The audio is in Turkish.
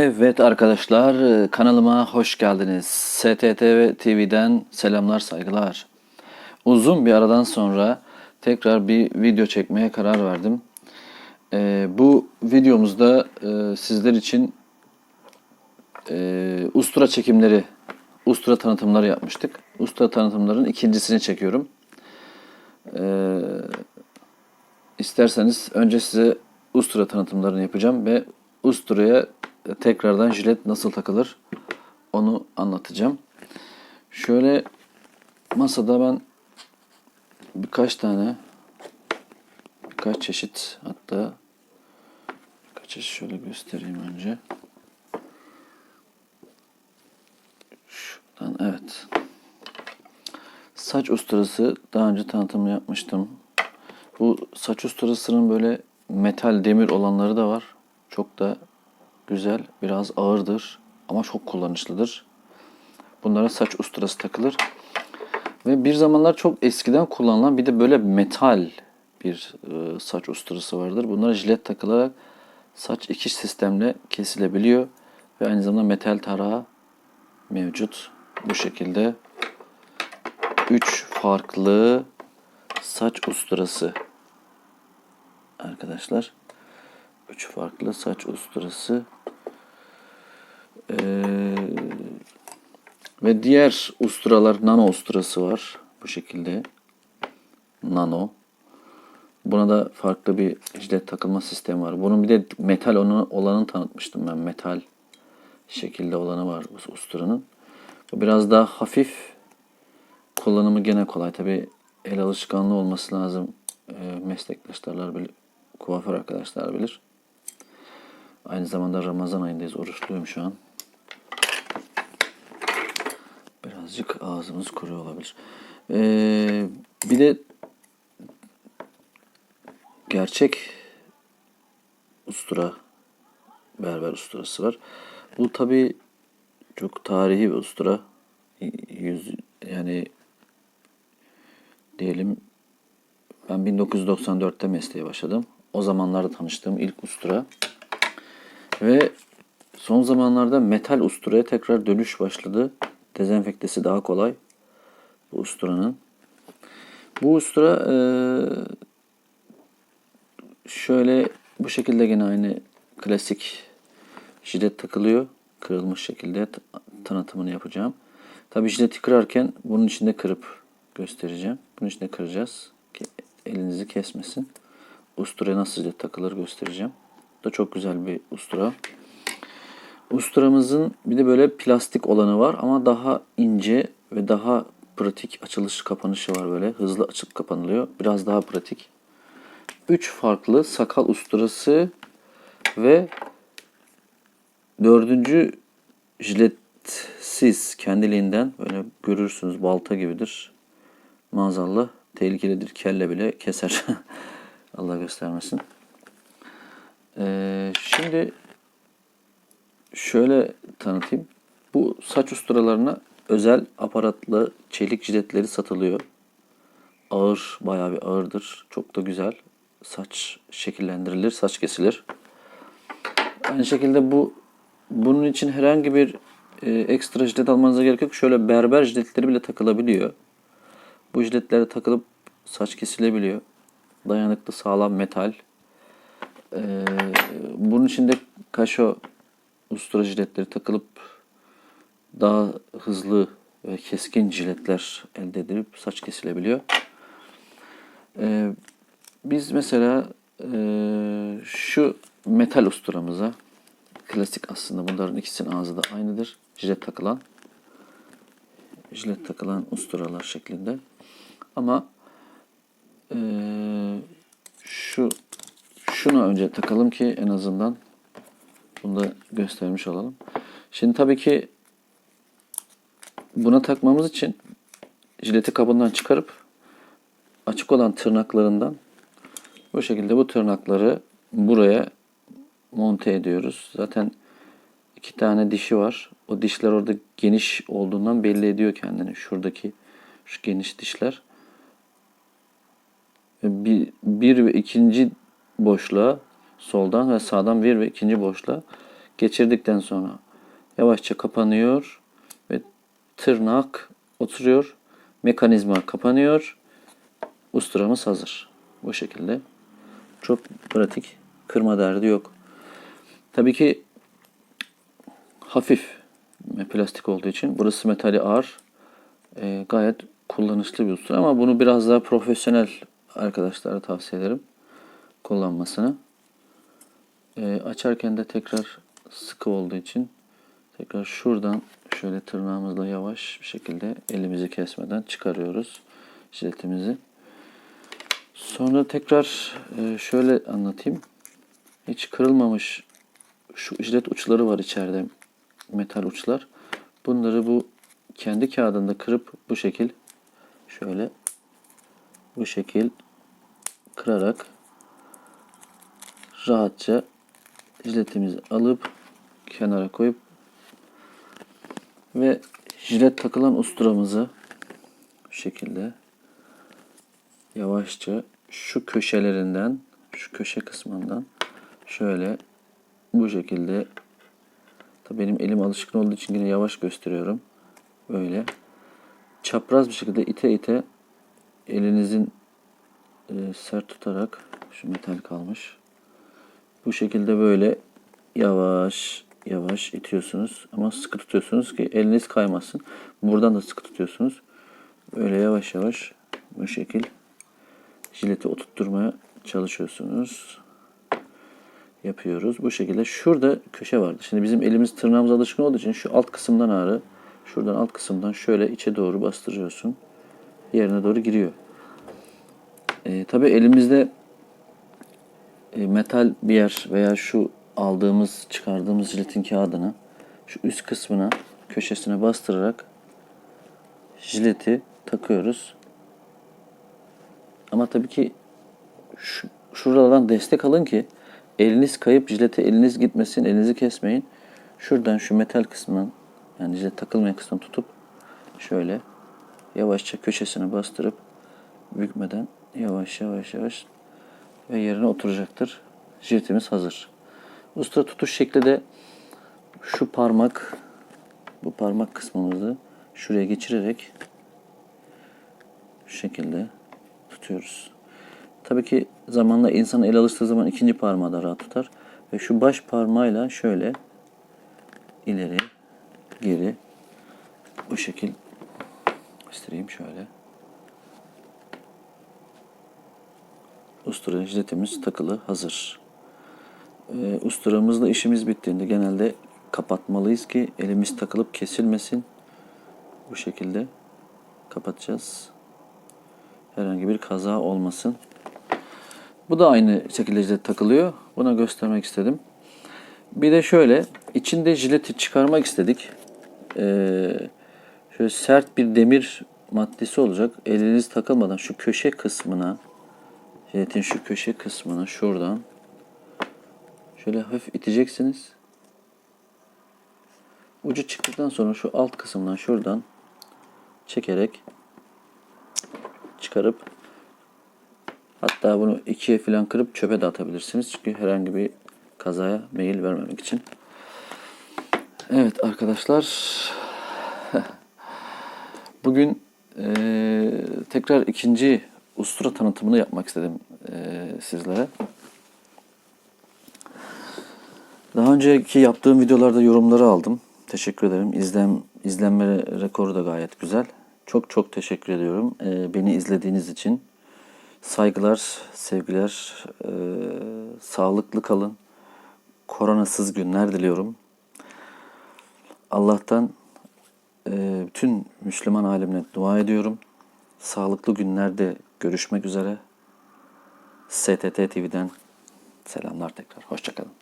Evet arkadaşlar kanalıma hoş geldiniz. STTV TV'den selamlar saygılar. Uzun bir aradan sonra tekrar bir video çekmeye karar verdim. Ee, bu videomuzda e, sizler için e, ustura çekimleri, ustura tanıtımları yapmıştık. Ustura tanıtımların ikincisini çekiyorum. Ee, isterseniz önce size ustura tanıtımlarını yapacağım ve usturaya tekrardan jilet nasıl takılır onu anlatacağım. Şöyle masada ben birkaç tane birkaç çeşit hatta birkaç çeşit şöyle göstereyim önce. Şuradan evet. Saç usturası daha önce tanıtımını yapmıştım. Bu saç usturasının böyle metal demir olanları da var. Çok da güzel, biraz ağırdır ama çok kullanışlıdır. Bunlara saç usturası takılır. Ve bir zamanlar çok eskiden kullanılan bir de böyle metal bir e, saç usturası vardır. Bunlara jilet takılarak saç iki sistemle kesilebiliyor. Ve aynı zamanda metal tarağı mevcut. Bu şekilde üç farklı saç usturası arkadaşlar. Üç farklı saç usturası. Ee, ve diğer usturalar nano usturası var. Bu şekilde. Nano. Buna da farklı bir jilet takılma sistemi var. Bunun bir de metal onu, olanını tanıtmıştım ben. Metal şekilde olanı var bu usturanın. Bu biraz daha hafif. Kullanımı gene kolay. Tabi el alışkanlığı olması lazım. E, meslektaşlarlar bilir. Kuaför arkadaşlar bilir. Aynı zamanda Ramazan ayındayız. Oruçluyum şu an. Birazcık ağzımız kuruyor olabilir. Ee, bir de gerçek ustura, berber usturası var. Bu tabi çok tarihi bir ustura. Yüz, yani diyelim ben 1994'te mesleğe başladım. O zamanlarda tanıştığım ilk ustura. Ve son zamanlarda metal usturaya tekrar dönüş başladı. Dezenfektesi daha kolay bu usturanın. Bu ustura e, şöyle bu şekilde gene aynı klasik jilet takılıyor. Kırılmış şekilde tanıtımını yapacağım. Tabi jileti kırarken bunun içinde kırıp göstereceğim. Bunun içinde kıracağız ki elinizi kesmesin. Usturaya nasıl jilet takılır göstereceğim. Bu da çok güzel bir ustura. Usturamızın bir de böyle plastik olanı var ama daha ince ve daha pratik açılış kapanışı var böyle. Hızlı açıp kapanılıyor. Biraz daha pratik. Üç farklı sakal usturası ve dördüncü jiletsiz kendiliğinden böyle görürsünüz balta gibidir. Maazallah tehlikelidir. Kelle bile keser. Allah göstermesin. Ee, şimdi şöyle tanıtayım. Bu saç usturalarına özel aparatlı çelik jiletleri satılıyor. Ağır, bayağı bir ağırdır. Çok da güzel. Saç şekillendirilir, saç kesilir. Aynı şekilde bu bunun için herhangi bir e, ekstra jilet almanıza gerek yok. Şöyle berber jiletleri bile takılabiliyor. Bu jiletlere takılıp saç kesilebiliyor. Dayanıklı, sağlam metal. Ee, bunun içinde kaşo ustura jiletleri takılıp daha hızlı ve keskin jiletler elde edilip saç kesilebiliyor. Ee, biz mesela e, şu metal usturamıza klasik aslında bunların ikisinin ağzı da aynıdır. Jilet takılan jilet takılan usturalar şeklinde. Ama e, şu şunu önce takalım ki en azından bunu da göstermiş olalım. Şimdi tabii ki buna takmamız için jileti kabından çıkarıp açık olan tırnaklarından bu şekilde bu tırnakları buraya monte ediyoruz. Zaten iki tane dişi var. O dişler orada geniş olduğundan belli ediyor kendini. Şuradaki şu geniş dişler. Bir, bir ve ikinci boşluğa soldan ve sağdan bir ve ikinci boşluğa geçirdikten sonra yavaşça kapanıyor ve tırnak oturuyor. Mekanizma kapanıyor. Usturamız hazır. Bu şekilde. Çok pratik. Kırma derdi yok. Tabii ki hafif plastik olduğu için burası metali ağır. Ee, gayet kullanışlı bir ustura ama bunu biraz daha profesyonel arkadaşlara tavsiye ederim kullanmasını. Ee, açarken de tekrar sıkı olduğu için tekrar şuradan şöyle tırnağımızla yavaş bir şekilde elimizi kesmeden çıkarıyoruz jiletimizi. Sonra tekrar e, şöyle anlatayım. Hiç kırılmamış şu jilet uçları var içeride. Metal uçlar. Bunları bu kendi kağıdında kırıp bu şekil şöyle bu şekil kırarak rahatça jiletimizi alıp kenara koyup ve jilet takılan usturamızı bu şekilde yavaşça şu köşelerinden şu köşe kısmından şöyle bu şekilde tabii benim elim alışkın olduğu için yine yavaş gösteriyorum. Böyle çapraz bir şekilde ite ite elinizin e, sert tutarak şu metal kalmış. Bu şekilde böyle yavaş yavaş itiyorsunuz ama sıkı tutuyorsunuz ki eliniz kaymasın. Buradan da sıkı tutuyorsunuz. Böyle yavaş yavaş bu şekil jileti oturtturmaya çalışıyorsunuz. Yapıyoruz. Bu şekilde şurada köşe vardı. Şimdi bizim elimiz tırnağımız alışkın olduğu için şu alt kısımdan ağrı şuradan alt kısımdan şöyle içe doğru bastırıyorsun. Yerine doğru giriyor. E, tabii elimizde metal bir yer veya şu aldığımız, çıkardığımız jiletin kağıdına şu üst kısmına, köşesine bastırarak jileti takıyoruz. Ama tabii ki şu, şuradan destek alın ki eliniz kayıp jilete eliniz gitmesin, elinizi kesmeyin. Şuradan şu metal kısmından yani jilet takılmayan kısmını tutup şöyle yavaşça köşesine bastırıp bükmeden yavaş yavaş yavaş ve yerine oturacaktır. Jiletimiz hazır. Usta tutuş şekli de şu parmak bu parmak kısmımızı şuraya geçirerek şu şekilde tutuyoruz. Tabii ki zamanla insan el alıştığı zaman ikinci parmağı da rahat tutar. Ve şu baş parmağıyla şöyle ileri geri bu şekil göstereyim şöyle. Ustura jiletimiz takılı hazır. Ee, usturamızla işimiz bittiğinde genelde kapatmalıyız ki elimiz takılıp kesilmesin. Bu şekilde kapatacağız. Herhangi bir kaza olmasın. Bu da aynı şekilde jilet takılıyor. Buna göstermek istedim. Bir de şöyle içinde jileti çıkarmak istedik. Ee, şöyle sert bir demir maddesi olacak. Eliniz takılmadan şu köşe kısmına jiletin şu köşe kısmına şuradan şöyle hafif iteceksiniz. Ucu çıktıktan sonra şu alt kısımdan şuradan çekerek çıkarıp hatta bunu ikiye falan kırıp çöpe de atabilirsiniz. Çünkü herhangi bir kazaya meyil vermemek için. Evet arkadaşlar bugün e, tekrar ikinci ustura tanıtımını yapmak istedim e, sizlere. Daha önceki yaptığım videolarda yorumları aldım. Teşekkür ederim. İzlen, izlenme rekoru da gayet güzel. Çok çok teşekkür ediyorum. E, beni izlediğiniz için. Saygılar, sevgiler. E, sağlıklı kalın. Koronasız günler diliyorum. Allah'tan e, bütün Müslüman alemine dua ediyorum. Sağlıklı günlerde görüşmek üzere. STT TV'den selamlar tekrar. Hoşçakalın.